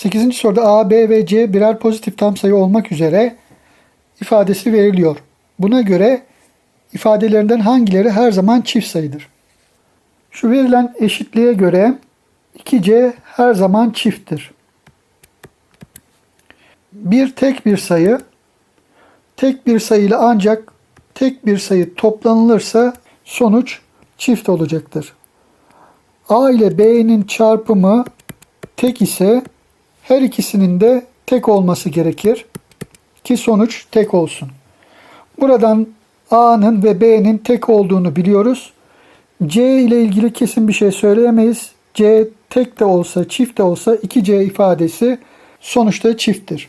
8. soruda A, B ve C birer pozitif tam sayı olmak üzere ifadesi veriliyor. Buna göre ifadelerinden hangileri her zaman çift sayıdır? Şu verilen eşitliğe göre 2C her zaman çifttir. Bir tek bir sayı tek bir sayıyla ancak tek bir sayı toplanılırsa sonuç çift olacaktır. A ile B'nin çarpımı tek ise her ikisinin de tek olması gerekir ki sonuç tek olsun. Buradan A'nın ve B'nin tek olduğunu biliyoruz. C ile ilgili kesin bir şey söyleyemeyiz. C tek de olsa çift de olsa 2C ifadesi sonuçta çifttir.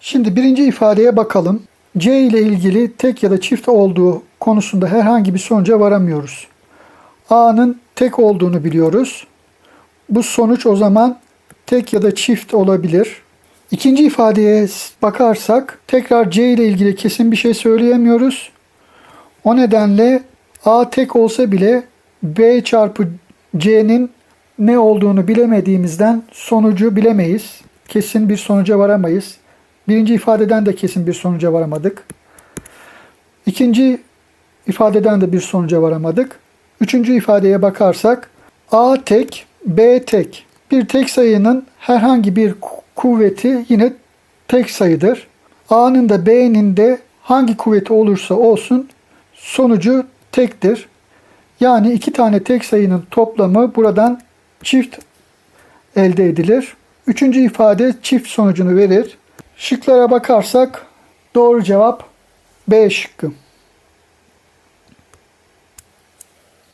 Şimdi birinci ifadeye bakalım. C ile ilgili tek ya da çift olduğu konusunda herhangi bir sonuca varamıyoruz. A'nın tek olduğunu biliyoruz. Bu sonuç o zaman tek ya da çift olabilir. İkinci ifadeye bakarsak tekrar C ile ilgili kesin bir şey söyleyemiyoruz. O nedenle A tek olsa bile B çarpı C'nin ne olduğunu bilemediğimizden sonucu bilemeyiz. Kesin bir sonuca varamayız. Birinci ifadeden de kesin bir sonuca varamadık. İkinci ifadeden de bir sonuca varamadık. Üçüncü ifadeye bakarsak A tek, B tek. Bir tek sayının herhangi bir kuvveti yine tek sayıdır. A'nın da B'nin de hangi kuvveti olursa olsun sonucu tektir. Yani iki tane tek sayının toplamı buradan çift elde edilir. Üçüncü ifade çift sonucunu verir. Şıklara bakarsak doğru cevap B şıkkı.